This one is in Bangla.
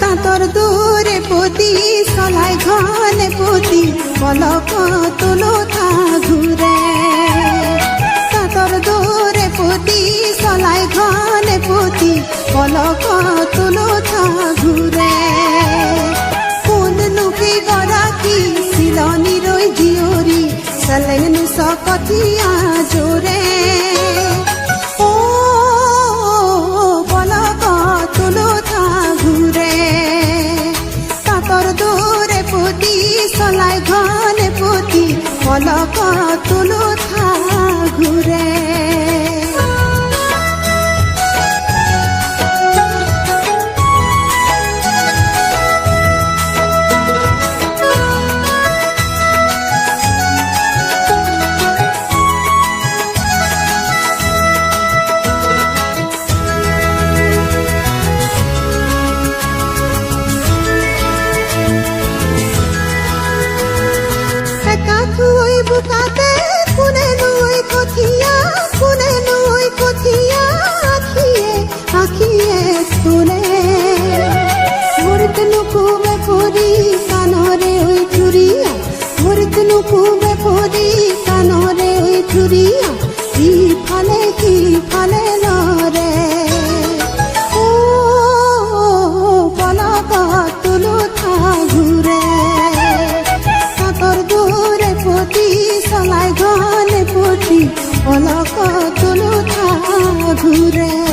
তাঁতর দূরে পতি সলাই পতি পলক তুলো থা ঘুরে সাতর দূরে পুতি, সলাই ঘনে পুতি পলক তুলো থা ঘুরে কোন নুকি গরাকি শিলনি রই জিওরি সলেনু সকথিয়া জোরে। পলক তুলো থা ঘুরে কি ফালে কি ফালে পতি থা ঘুরে।